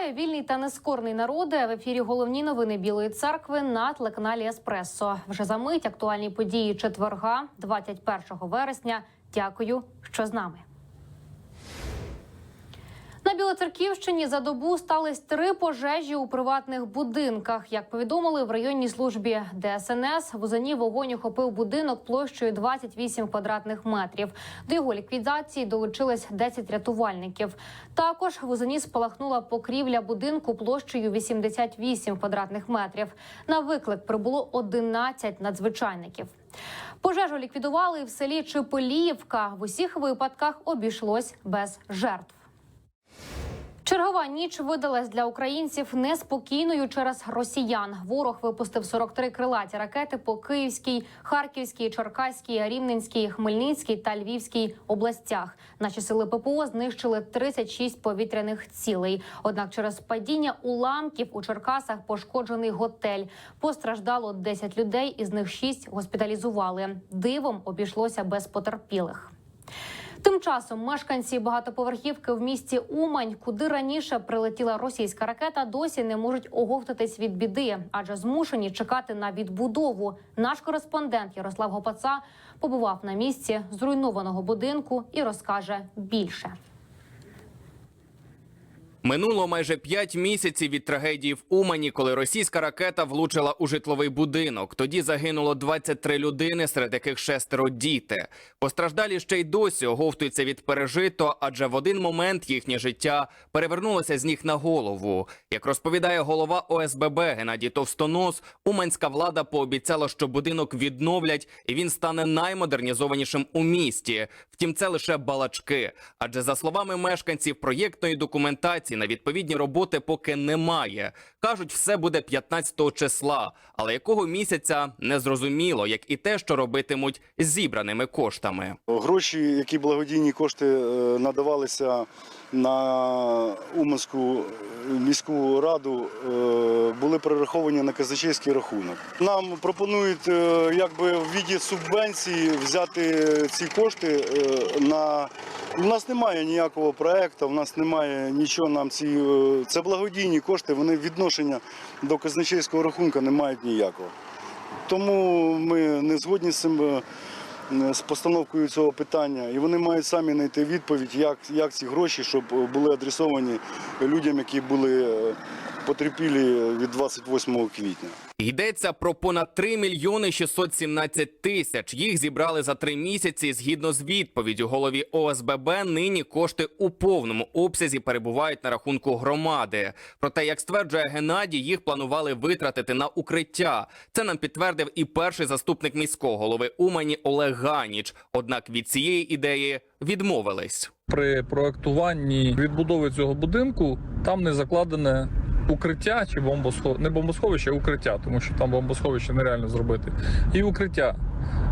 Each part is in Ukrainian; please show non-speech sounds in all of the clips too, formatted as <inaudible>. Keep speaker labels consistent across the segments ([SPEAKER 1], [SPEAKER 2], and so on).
[SPEAKER 1] Вітаю, вільний та нескорний народи. В ефірі головні новини Білої церкви на телеканалі Еспресо. Вже за мить актуальні події четверга, 21 вересня. Дякую, що з нами. На Білоцерківщині за добу стались три пожежі у приватних будинках. Як повідомили в районній службі ДСНС, в Узані вогонь охопив будинок площею 28 квадратних метрів. До його ліквідації долучилось 10 рятувальників. Також в спалахнула покрівля будинку площею 88 квадратних метрів. На виклик прибуло 11 надзвичайників. Пожежу ліквідували в селі Чепеліївка. В усіх випадках обійшлось без жертв. Чергова ніч видалась для українців неспокійною через росіян. Ворог випустив 43 крилаті ракети по Київській, Харківській, Черкаській, Рівненській, Хмельницькій та Львівській областях. Наші сили ППО знищили 36 повітряних цілей. Однак, через падіння уламків у Черкасах пошкоджений готель. Постраждало 10 людей, із них 6 госпіталізували. Дивом обійшлося без потерпілих. Тим часом мешканці багатоповерхівки в місті Умань, куди раніше прилетіла російська ракета, досі не можуть оговтатись від біди, адже змушені чекати на відбудову. Наш кореспондент Ярослав Гопаца побував на місці зруйнованого будинку і розкаже більше.
[SPEAKER 2] Минуло майже п'ять місяців від трагедії в Умані, коли російська ракета влучила у житловий будинок. Тоді загинуло 23 людини, серед яких шестеро діти. Постраждалі ще й досі оговтуються від пережито, адже в один момент їхнє життя перевернулося з ніг на голову. Як розповідає голова ОСББ Геннадій Товстонос, уманська влада пообіцяла, що будинок відновлять і він стане наймодернізованішим у місті. Втім, це лише балачки. Адже за словами мешканців проєктної документації на відповідні роботи поки немає. Кажуть, все буде 15 числа, але якого місяця не зрозуміло, як і те, що робитимуть зібраними коштами.
[SPEAKER 3] Гроші, які благодійні кошти е, надавалися на Уманську міську раду, е, були перераховані на казначейський рахунок. Нам пропонують е, якби в віді субвенції взяти ці кошти е, на. У нас немає ніякого проекту, у нас немає нічого. Нам ці це благодійні кошти. Вони відношення до казначейського рахунку не мають ніякого. Тому ми не згодні з цим. Е, з постановкою цього питання, і вони мають самі знайти відповідь, як, як ці гроші, щоб були адресовані людям, які були е, потерпілі від 28 квітня.
[SPEAKER 2] Йдеться про понад 3 мільйони 617 тисяч. Їх зібрали за три місяці. Згідно з відповіддю голові ОСББ, нині кошти у повному обсязі перебувають на рахунку громади. Проте, як стверджує Геннадій, їх планували витратити на укриття. Це нам підтвердив і перший заступник міського голови Умані Олег Ганіч. Однак від цієї ідеї відмовились.
[SPEAKER 4] при проектуванні відбудови цього будинку там не закладене укриття чи бомбосховище, не бомбосховище, а укриття, тому що там бомбосховище нереально зробити. І укриття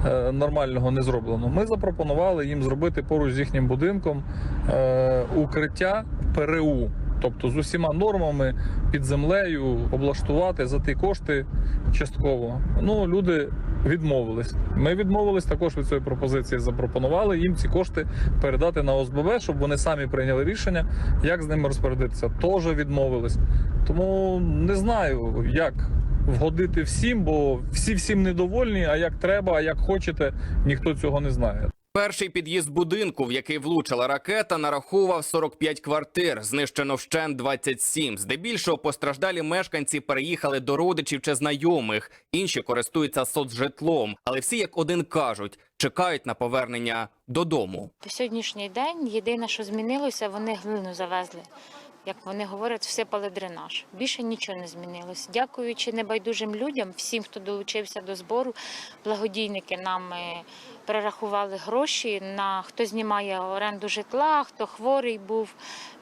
[SPEAKER 4] е, нормального не зроблено. Ми запропонували їм зробити поруч з їхнім будинком е, укриття ПРУ. Тобто з усіма нормами під землею облаштувати за ті кошти частково. Ну люди відмовились. Ми відмовились також від цієї пропозиції. Запропонували їм ці кошти передати на ОСББ, щоб вони самі прийняли рішення, як з ними розпорядитися. Теж відмовились. Тому не знаю, як вгодити всім, бо всі всім недовольні. А як треба, а як хочете, ніхто цього не знає.
[SPEAKER 2] Перший під'їзд будинку, в який влучила ракета, нараховував 45 квартир. Знищено вщен 27. Здебільшого постраждалі мешканці переїхали до родичів чи знайомих. Інші користуються соцжитлом. Але всі як один кажуть, чекають на повернення додому.
[SPEAKER 5] Сьогоднішній день єдине, що змінилося, вони глину завезли. Як вони говорять, всипали дренаж. Більше нічого не змінилося. Дякуючи небайдужим людям, всім, хто долучився до збору, благодійники нам е, перерахували гроші на хто знімає оренду житла, хто хворий був,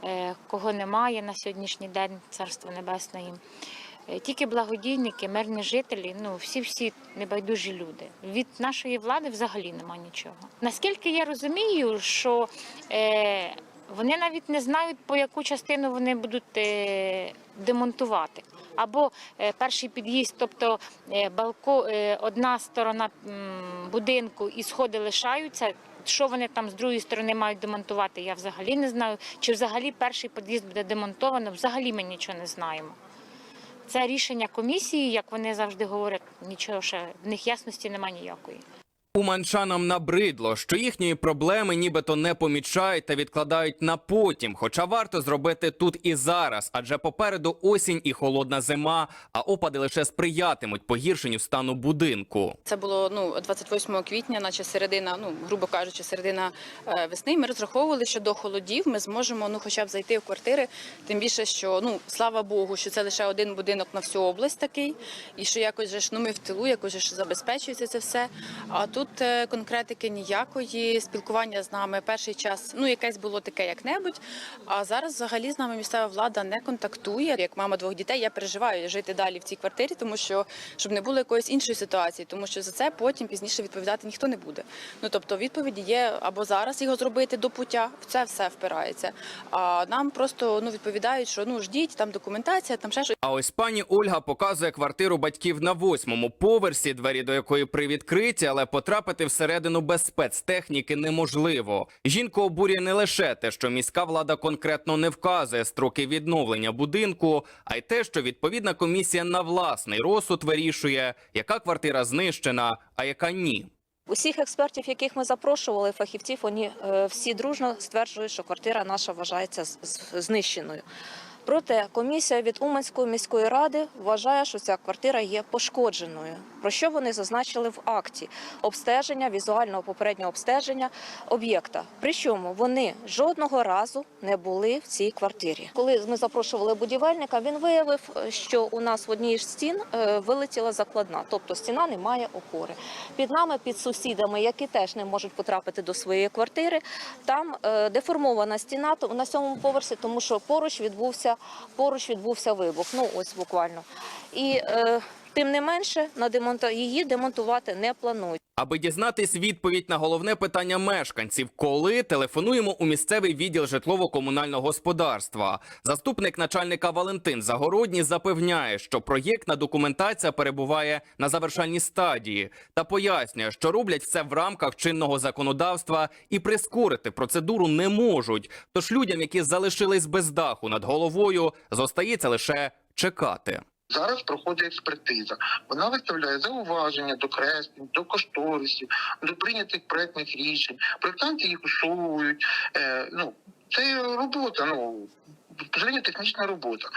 [SPEAKER 5] е, кого немає на сьогоднішній день, царство небесне їм. Е, Тільки благодійники, мирні жителі, ну всі-всі небайдужі люди. Від нашої влади взагалі нема нічого. Наскільки я розумію, що вони навіть не знають, по яку частину вони будуть е, демонтувати. або е, перший під'їзд, тобто е, балко, одна сторона будинку і сходи лишаються. Що вони там з другої сторони мають демонтувати, я взагалі не знаю. Чи взагалі перший під'їзд буде демонтовано, взагалі ми нічого не знаємо. Це рішення комісії, як вони завжди говорять, нічого ще в них ясності немає ніякої.
[SPEAKER 2] Уманчанам набридло, що їхньої проблеми нібито не помічають та відкладають на потім. Хоча варто зробити тут і зараз, адже попереду осінь і холодна зима, а опади лише сприятимуть погіршенню стану будинку.
[SPEAKER 6] Це було ну 28 квітня, наче середина, ну грубо кажучи, середина е, весни. Ми розраховували, що до холодів ми зможемо ну, хоча б зайти в квартири. Тим більше, що ну слава Богу, що це лише один будинок на всю область такий, і що якось же ж ну ми в тилу, якось ж забезпечується це все. А тут е, конкретики ніякої спілкування з нами. Перший час ну якесь було таке, як небудь. А зараз взагалі з нами місцева влада не контактує. Як мама двох дітей, я переживаю жити далі в цій квартирі, тому що щоб не було якоїсь іншої ситуації, тому що за це потім пізніше відповідати ніхто не буде. Ну тобто відповіді є або зараз його зробити до пуття, в це все впирається. А нам просто ну відповідають, що ну ждіть, там документація, там ще щось.
[SPEAKER 2] А ось пані Ольга показує квартиру батьків на восьмому поверсі, двері до якої привідкриті, але потрапити всередину без спецтехніки неможливо. Жінку обурює не лише те, що міська влада конкретно не вказує строки відновлення будинку, а й те, що відповідна комісія на власний розсуд вирішує, яка квартира знищена, а яка ні.
[SPEAKER 7] Усіх експертів, яких ми запрошували, фахівців, вони е, всі дружно стверджують, що квартира наша вважається знищеною. Проте комісія від Уманської міської ради вважає, що ця квартира є пошкодженою. Про що вони зазначили в акті обстеження, візуального попереднього обстеження об'єкта. Причому вони жодного разу не були в цій квартирі. Коли ми запрошували будівельника, він виявив, що у нас в одній з стін е, вилетіла закладна, тобто стіна не має опори. Під нами, під сусідами, які теж не можуть потрапити до своєї квартири, там е, деформована стіна на сьомому поверсі, тому що поруч відбувся поруч відбувся вибух. Ну ось буквально. І е, тим не менше на демонта... її демонтувати не планують.
[SPEAKER 2] Аби дізнатись відповідь на головне питання мешканців, коли телефонуємо у місцевий відділ житлово-комунального господарства. Заступник начальника Валентин Загородній запевняє, що проєктна документація перебуває на завершальній стадії та пояснює, що роблять все в рамках чинного законодавства і прискорити процедуру не можуть. Тож людям, які залишились без даху над головою, зостається лише чекати.
[SPEAKER 8] Зараз проходить експертиза. Вона виставляє зауваження до креслень, до кошторисів, до прийнятих проектних рішень. Проектанти їх усовують. Е, ну, це робота, ну безпосередньо технічна робота.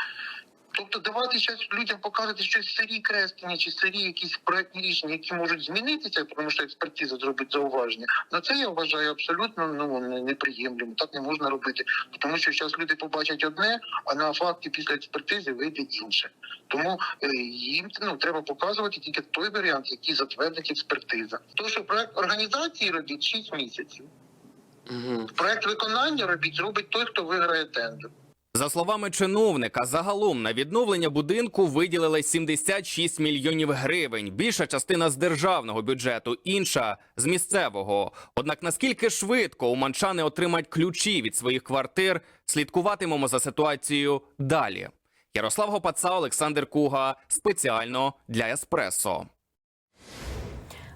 [SPEAKER 8] Тобто давати зараз людям показувати щось старі креслення чи старі якісь проектні рішення, які можуть змінитися, тому що експертиза зробить зауваження. На це я вважаю абсолютно ну не- неприємлемо. Так не можна робити, тому що зараз люди побачать одне, а на факті після експертизи вийде інше. Тому е, їм ну треба показувати тільки той варіант, який затвердить експертиза. То що проект організації робить 6 місяців. Проект виконання робить робить той, хто виграє тендер.
[SPEAKER 2] За словами чиновника, загалом на відновлення будинку виділили 76 мільйонів гривень. Більша частина з державного бюджету, інша з місцевого. Однак наскільки швидко уманчани отримають ключі від своїх квартир, слідкуватимемо за ситуацією далі. Ярослав Гопаца, Олександр Куга спеціально для Еспресо.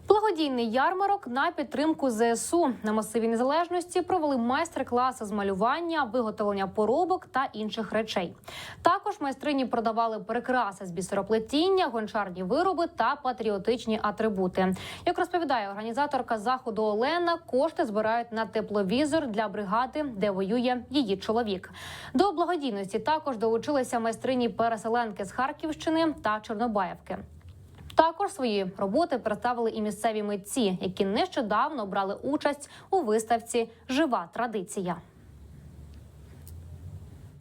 [SPEAKER 1] Благодійний ярмарок на підтримку ЗСУ на масиві незалежності провели майстер-класи з малювання, виготовлення поробок та інших речей. Також майстрині продавали прикраси з бісероплетіння, гончарні вироби та патріотичні атрибути. Як розповідає організаторка заходу Олена, кошти збирають на тепловізор для бригади, де воює її чоловік. До благодійності також долучилися майстрині переселенки з Харківщини та Чорнобаївки. Також свої роботи представили і місцеві митці, які нещодавно брали участь у виставці Жива традиція.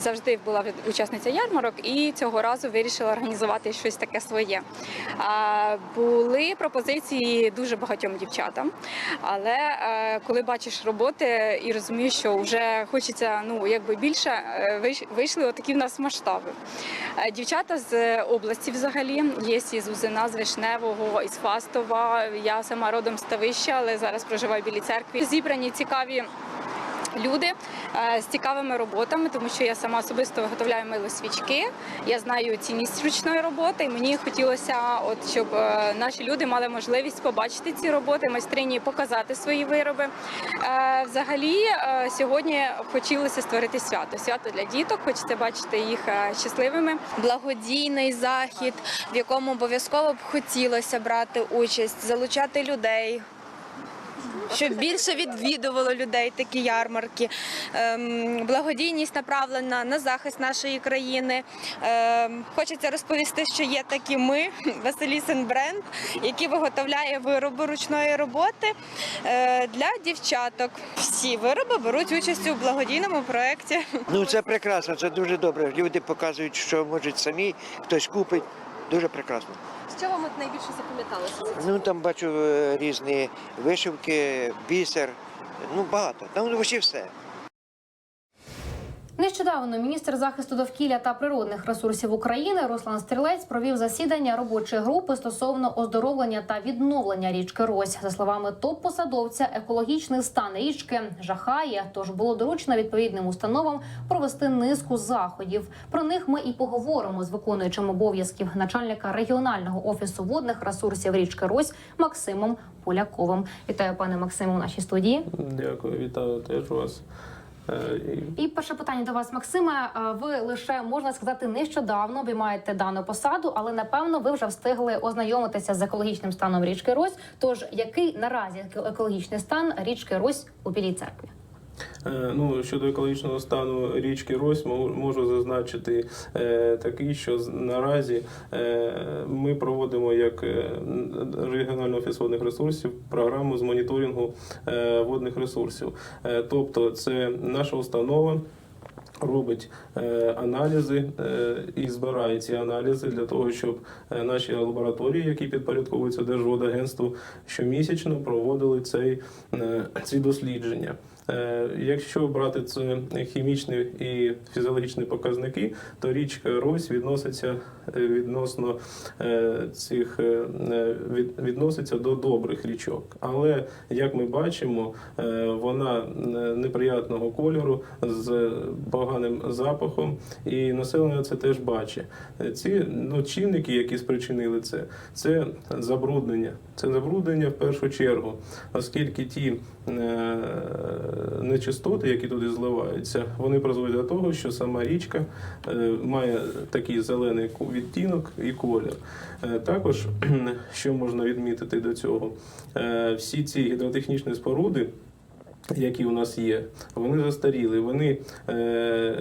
[SPEAKER 9] Завжди була учасниця ярмарок і цього разу вирішила організувати щось таке своє. Були пропозиції дуже багатьом дівчатам, але е, коли бачиш роботи і розумієш, що вже хочеться ну якби більше, е, вийшли отакі в нас масштаби. Е, Дівчата з області взагалі є із Узина, з Вишневого, із Фастова. Я сама родом з Тавища, але зараз проживаю в Білій церкві. Зібрані цікаві люди е, з цікавими роботами, тому що я сама особисто виготовляю милосвічки. Я знаю цінність ручної роботи, і мені хотілося, от щоб е, наші люди мали можливість побачити ці роботи, майстрині показати свої вироби. Е, Взагалі, сьогодні хотілося створити свято. Свято для діток. Хочеться бачити їх щасливими.
[SPEAKER 10] благодійний захід, в якому обов'язково б хотілося брати участь, залучати людей. Щоб більше відвідувало людей такі ярмарки. Ем, благодійність направлена на захист нашої країни. Ем, хочеться розповісти, що є такі ми, <laughs> Василісин бренд, який виготовляє вироби ручної роботи е, для дівчаток. Всі вироби беруть участь у благодійному проєкті.
[SPEAKER 11] Ну це прекрасно, це дуже добре. Люди показують, що можуть самі, хтось купить. Дуже прекрасно.
[SPEAKER 7] Що вам ми найбільше запам'яталося?
[SPEAKER 11] Ну там бачу е, різні вишивки, бісер. Ну багато. Там усі все.
[SPEAKER 1] Нещодавно міністр захисту довкілля та природних ресурсів України Руслан Стрілець провів засідання робочої групи стосовно оздоровлення та відновлення річки Рось. За словами топ-посадовця, екологічний стан річки жахає. Тож було доручено відповідним установам провести низку заходів. Про них ми і поговоримо з виконуючим обов'язків начальника регіонального офісу водних ресурсів річки Рось Максимом Поляковим. Вітаю, пане Максиму, у нашій студії.
[SPEAKER 12] Дякую, вітаю теж вас. Е, і
[SPEAKER 1] перше питання до вас, Максиме. Е, Ви лише можна сказати нещодавно обіймаєте дану посаду, але напевно ви вже встигли ознайомитися з екологічним станом річки Рось. Тож який наразі екологічний стан річки Рось у Білій церкві?
[SPEAKER 12] Е, Ну, щодо екологічного стану річки Рось, можу зазначити е, такий, що наразі е, ми проводимо як регіональний офіс водних ресурсів програму з моніторингу водних ресурсів. Тобто, це наша установа. Робить е, аналізи е, і збирає ці аналізи для того, щоб наші лабораторії, які підпорядковуються Держводагентству, щомісячно проводили цей, е, ці дослідження. Е, Якщо брати це хімічні і фізіологічні показники, то річка Рось відноситься е, відносно е, цих е, е, відноситься до добрих річок. Але як ми бачимо, е, вона е, неприятного кольору з поганим запахом, і населення це теж бачить. Е, Ці ну, чинники, які спричинили це, це забруднення. Це забруднення в першу чергу, оскільки ті е, нечистоти, які туди зливаються, вони призводять до того, що сама річка е, має такий зелений відтінок і колір. Е, Також, <clears throat> що можна відмітити до цього, е, всі ці гідротехнічні споруди. Які у нас є, вони застаріли. Вони е,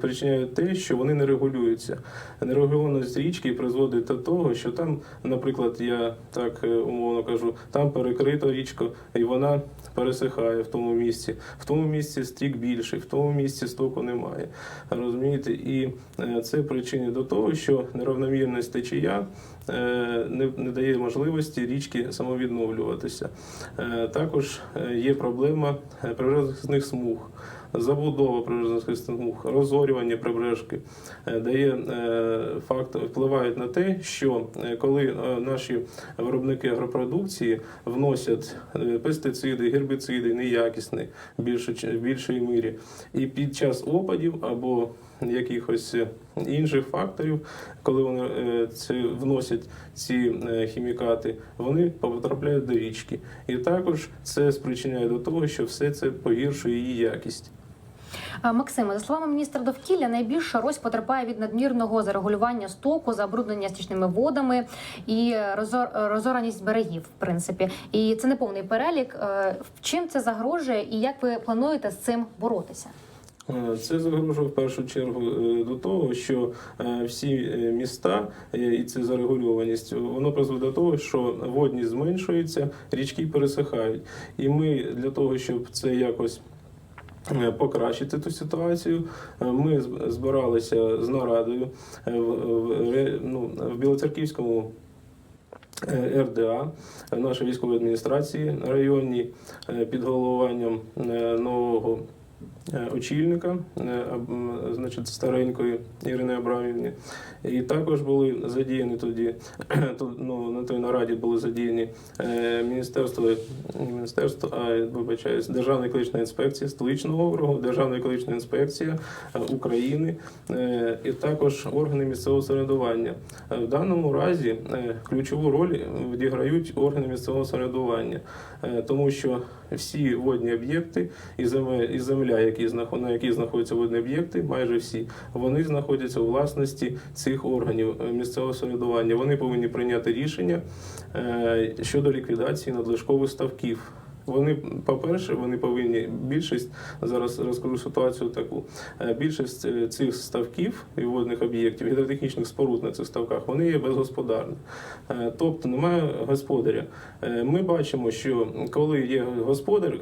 [SPEAKER 12] причиняють те, що вони не регулюються. Нерегульованість річки призводить до того, що там, наприклад, я так е, умовно кажу, там перекрита річка, і вона пересихає в тому місці. В тому місці стік більший, в тому місці стоку немає. Розумієте? І е, це причини до того, що неравномірність течія не, не дає можливості річки самовідновлюватися. Е, Також е, є проблема е, прибережних смуг. Забудова прибережних смуг, розорювання прибережки е, дає е, факт, впливають на те, що е, коли е, наші виробники агропродукції вносять е, пестициди, гербіциди неякісні в більшій мірі, і під час опадів або якихось е, інших факторів, коли вони це вносять ці е, хімікати, вони потрапляють до річки. І також це спричиняє до того, що все це погіршує її якість.
[SPEAKER 1] Максиме, за словами міністра довкілля, найбільше Рось потерпає від надмірного зарегулювання стоку, забруднення стічними водами і розор- розораність берегів, в принципі. І це не повний перелік. Е, Чим це загрожує, і як ви плануєте з цим боротися?
[SPEAKER 12] Е, Це загрожує в першу чергу е, до того, що е, всі міста і це зарегульованість, воно призведе до того, що водність зменшується, річки пересихають. І ми для того, щоб це якось. Покращити ту ситуацію. Ми збиралися з нарадою в, ну, в Білоцерківському РДА в нашій військовій адміністрації районній під головуванням нового очільника, е, аб- м, значить, старенької Ірини Абрамівни. І також були задіяні тоді, <clears throat> ну, на той нараді були задіяні е, міністерство, міністерство, а вибачаюсь, Державна екологічна інспекція столичного округу, Державна екологічна інспекція е, України е, і також органи місцевого самоврядування. Е, В даному разі е, ключову роль відіграють органи місцевого самоврядування, е, тому що всі водні об'єкти і земля, і земля, які на якій знаходяться водні об'єкти, майже всі, вони знаходяться у власності цих органів е, місцевого самоврядування. Вони повинні прийняти рішення е, щодо ліквідації надлишкових ставків. Вони, по-перше, вони повинні більшість зараз розкажу ситуацію таку. е, Більшість е, цих ставків і водних об'єктів, гідротехнічних споруд на цих ставках, вони є безгосподарні. Е, Тобто немає господаря. Ми бачимо, що коли є господар,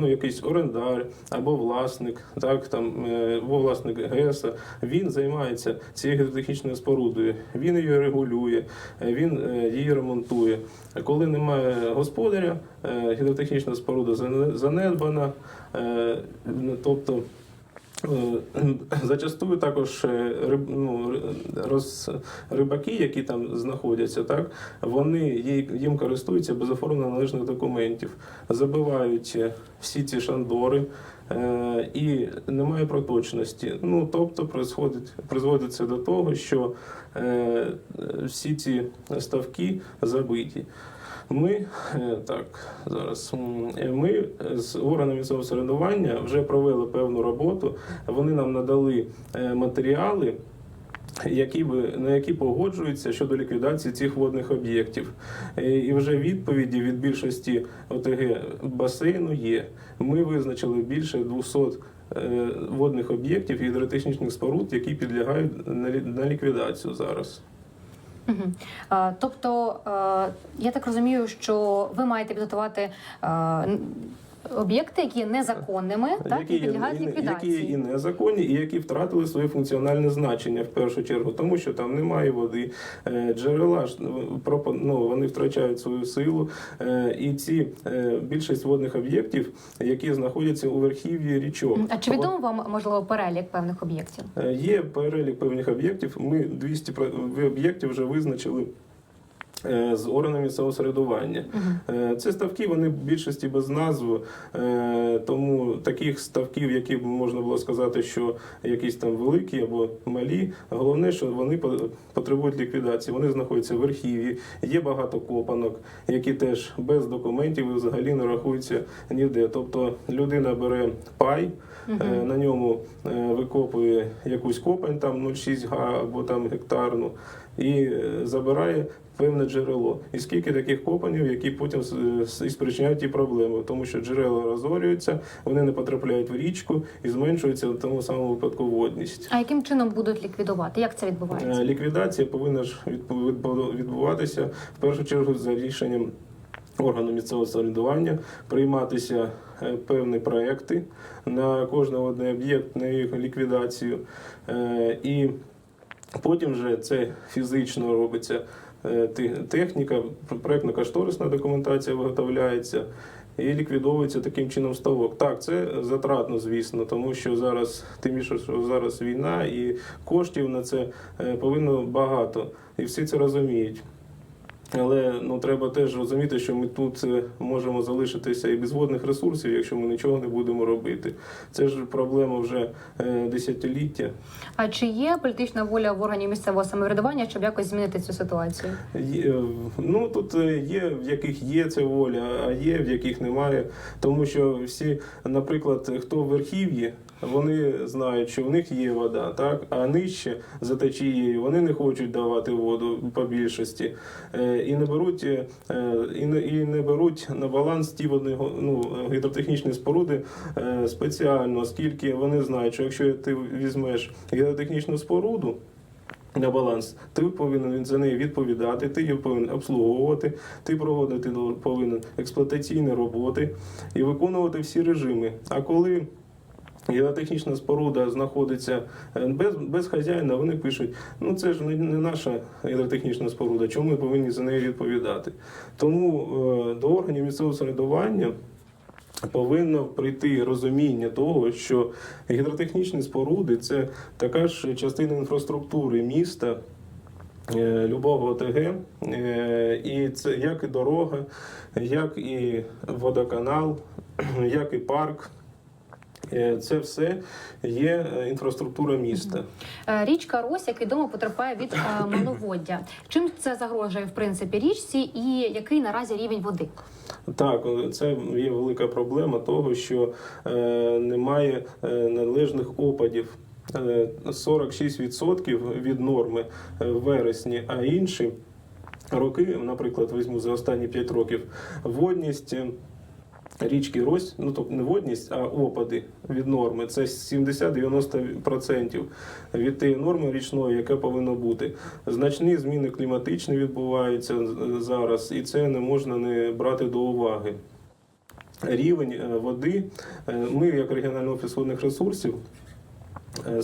[SPEAKER 12] ну, якийсь орендар або власник, так там або власник ГЕСа, він займається цією гідротехнічною спорудою, він її регулює, він її ремонтує. Коли немає господаря, гідротехнічна споруда зане- занедбана, е, тобто. е, Зачастую також е, риб, ну, роз, рибаки, які там знаходяться, так вони їм користуються без оформлення належних документів, забивають е, всі ці шандори. е, І немає проточності. Ну тобто, призводить, призводиться до того, що е, всі ці ставки забиті. Ми е, так зараз ми з органами місцевого самоврядування вже провели певну роботу. Вони нам надали е, матеріали. Які би на які погоджуються щодо ліквідації цих водних об'єктів, Е, і вже відповіді від більшості ОТГ басейну є. Ми визначили більше 200 е, водних об'єктів гідротехнічних споруд, які підлягають на ліквідацію зараз.
[SPEAKER 1] Е, Тобто, е, я так розумію, що ви маєте підготувати е, об'єкти, які є незаконними, так і підлягають
[SPEAKER 12] і, які є і незаконні, і які втратили своє функціональне значення в першу чергу, тому що там немає води, е, джерела ну, ну, вони втрачають свою силу. е, І ці е, більшість водних об'єктів, які знаходяться у верхів'ї річок.
[SPEAKER 1] А чи відомо вам можливо перелік певних об'єктів?
[SPEAKER 12] Є перелік певних об'єктів. Ми 200 про- об'єктів вже визначили. Е, З органами місцевого середування. Е, Це ставки, вони в більшості без назв, е, тому таких ставків, які б можна було сказати, що якісь там великі або малі, головне, що вони по- потребують ліквідації. Вони знаходяться в архіві, є багато копанок, які теж без документів і взагалі не рахуються ніде. Тобто людина бере пай, Е, на ньому викопує якусь копань, там 0,6 га або там гектарну, і е, забирає певне джерело. І скільки таких копанів, які потім с- і спричиняють ті проблеми, тому що джерела розорюються, вони не потрапляють в річку і зменшується в тому самому випадку водність.
[SPEAKER 1] А яким чином будуть ліквідувати? Як це відбувається?
[SPEAKER 12] Е, Ліквідація повинна ж відбу- відбу- відбуватися в першу чергу за рішенням органу місцевого самоврядування, прийматися е, певні проекти на кожний об'єкт, на їх ліквідацію. Е, І потім вже це фізично робиться е, техніка, проєктно кошторисна документація виготовляється. І ліквідовується таким чином ставок. Так, це затратно, звісно, тому що зараз, тим що зараз війна, і коштів на це е, повинно багато. І всі це розуміють. Але ну треба теж розуміти, що ми тут е, можемо залишитися і без водних ресурсів, якщо ми нічого не будемо робити. Це ж проблема вже е, десятиліття.
[SPEAKER 1] А чи є політична воля в органі місцевого самоврядування, щоб якось змінити цю ситуацію?
[SPEAKER 12] Є, ну тут е, є в яких є ця воля, а є в яких немає. Тому що всі, наприклад, хто в верхів'ї, вони знають, що в них є вода, так а нижче за течією вони не хочуть давати воду по більшості Е, і не беруть е, і не, і не беруть на баланс ті го- ну, гідротехнічні споруди е, спеціально, оскільки вони знають, що якщо ти візьмеш гідротехнічну споруду на баланс, ти повинен за неї відповідати, ти її повинен обслуговувати, ти проводити повинен експлуатаційні роботи і виконувати всі режими. А коли Геотехнічна споруда знаходиться е, без, без хазяїна, вони пишуть, ну це ж не, не наша гідротехнічна споруда, чому ми повинні за неї відповідати. Тому е, до органів місцевого самоврядування повинно прийти розуміння того, що гідротехнічні споруди це така ж частина інфраструктури міста. е, Любого ОТГ, Е, і це як і дорога, як і водоканал, <clears throat> як і парк. Е, Це все є е, інфраструктура міста.
[SPEAKER 1] Е, Річка Рось, як відомо, потерпає від <coughs> маловоддя. Чим це загрожує в принципі річці, і який наразі рівень води?
[SPEAKER 12] Так, це є велика проблема того, що немає належних опадів. Е, 46% від норми в вересні, а інші роки, наприклад, візьму за останні 5 років, водність. Річки Рось, ну тобто не водність, а опади від норми. Це 70-90% від тієї норми річної, яка повинна бути. Значні зміни кліматичні відбуваються зараз, і це не можна не брати до уваги. Рівень е, води. е, Ми, як регіональний офіс водних ресурсів, е,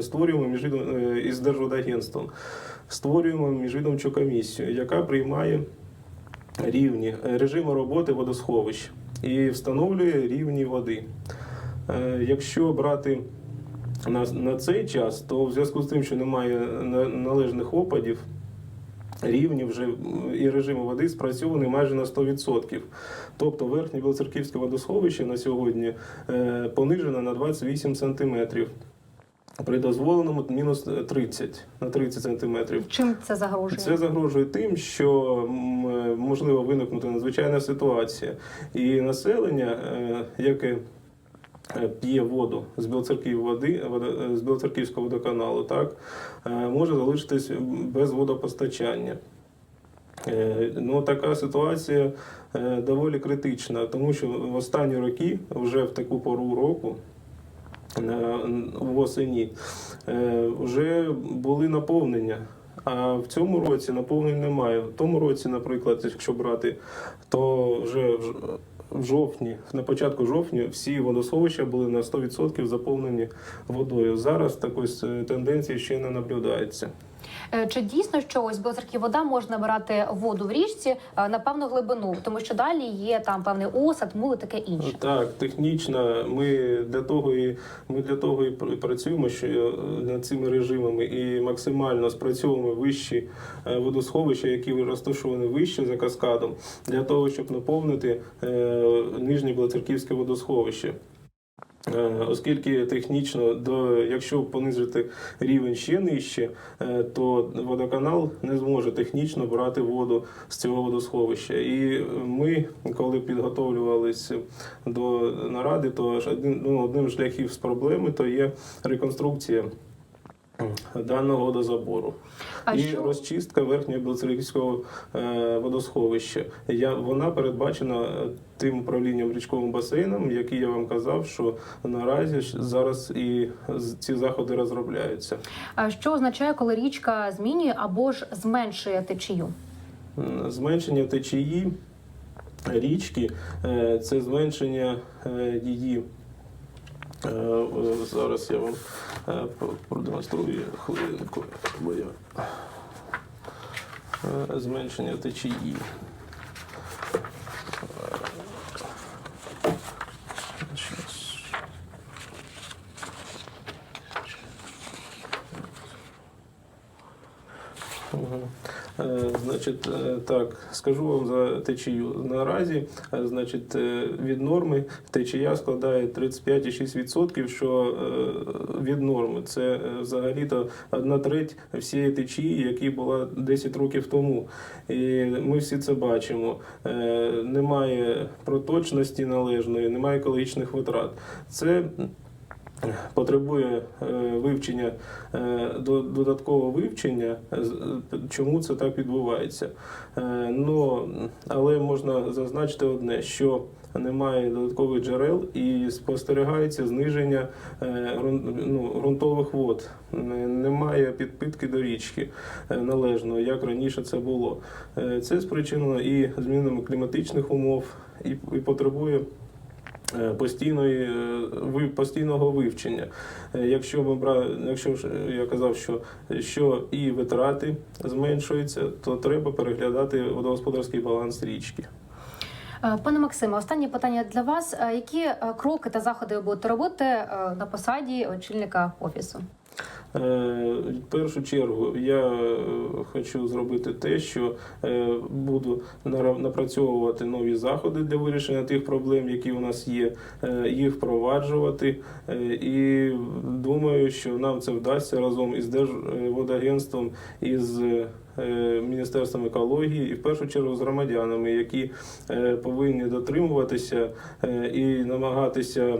[SPEAKER 12] створюємо, е, із Держводагентством, створюємо міжвідомчу комісію, яка приймає рівні режими роботи водосховищ і встановлює рівні води. Е, Якщо брати на, цей час, то в зв'язку з тим, що немає належних опадів, рівні вже і режими води спрацьовані майже на 100%. Тобто верхнє Білоцерківське водосховище на сьогодні е, понижено на 28 сантиметрів. При дозволеному мінус 30 на 30 сантиметрів.
[SPEAKER 1] Чим це загрожує?
[SPEAKER 12] Це загрожує тим, що е, можливо виникнути надзвичайна ситуація, і населення, е, яке е, п'є воду з Білоцерків води, е, з Білоцерківського водоканалу, так е, може залишитись без водопостачання. Е, Ну, така ситуація е, доволі критична, тому що в останні роки, вже в таку пору року, е, восені, е, вже були наповнення. А в цьому році наповнень немає. В тому році, наприклад, якщо брати, то вже в жовтні, на початку жовтня, всі водосховища були на 100% заповнені водою. Зараз такої с- тенденції ще не наблюдається.
[SPEAKER 1] Е, Чи дійсно що ось Білоцерків вода може набирати воду в річці е, на певну глибину, тому що далі є там певний осад, мули таке інше.
[SPEAKER 12] Так, технічно, ми для того і ми для того і пр- працюємо, що е, над цими режимами і максимально спрацьовуємо вищі водосховища, які розташовані вище за каскадом, для того, щоб наповнити нижнє Білоцерківське водосховище. Е, Оскільки технічно, до, якщо понизити рівень ще нижче, е, то водоканал не зможе технічно брати воду з цього водосховища. І ми, коли підготовлювалися до наради, то один, ну, одним з шляхів з проблеми то є реконструкція даного водозабору.
[SPEAKER 1] А
[SPEAKER 12] і
[SPEAKER 1] що-
[SPEAKER 12] розчистка верхнього Білоцерківського е, водосховища. Я, вона передбачена е, тим управлінням річковим басейном, який я вам казав, що наразі зараз і ці заходи розробляються.
[SPEAKER 1] А що означає, коли річка змінює або ж зменшує течію?
[SPEAKER 12] Зменшення течії річки е, це зменшення її. Е, е, Зараз я вам е, про- продемонструю хвилинку. моє Е, Зменшення течії. Значить, е, так, скажу вам за течію. Наразі, е, значить, е, від норми течія складає 35,6%, що е, від норми. Це е, взагалі-то одна треть всієї течії, яка була 10 років тому. І ми всі це бачимо. Е, Немає проточності належної, немає екологічних витрат. Це потребує е, вивчення е, до- додаткового вивчення, чому це так відбувається. Е, Ну, але можна зазначити одне, що немає додаткових джерел і спостерігається зниження ну, ґрунтових вод. Немає підпитки до річки належно, як раніше це було. Це спричинено і змінами кліматичних умов, і, потребує постійної е, постійного вивчення. Е, Якщо ми якщо е, я казав, що, що і витрати зменшуються, то треба переглядати водогосподарський баланс річки.
[SPEAKER 1] Е, Пане Максиме, останнє питання для вас: Е, які е, кроки та заходи ви будете робити е, на посаді очільника офісу?
[SPEAKER 12] Е, В першу чергу я е, хочу зробити те, що е, буду напрацьовувати нові заходи для вирішення тих проблем, які у нас є, їх впроваджувати. І думаю, що нам це вдасться разом із Держводагентством, із Міністерством екології і в першу чергу з громадянами, які повинні дотримуватися і намагатися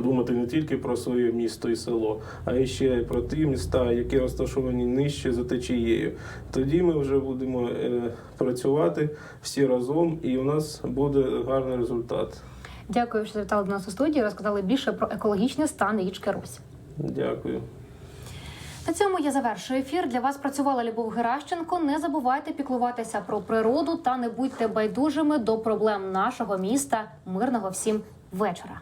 [SPEAKER 12] думати не тільки про своє місто і село, а і ще й про ті міста, які розташовані нижче за течією. Тоді ми вже будемо е, працювати всі разом, і у нас буде гарний результат.
[SPEAKER 1] Дякую, що завітали до нас у студії. Розказали більше про екологічний стан річки Русь.
[SPEAKER 12] Дякую.
[SPEAKER 1] На цьому я завершую ефір. Для вас працювала Любов Геращенко. Не забувайте піклуватися про природу та не будьте байдужими до проблем нашого міста. Мирного всім вечора.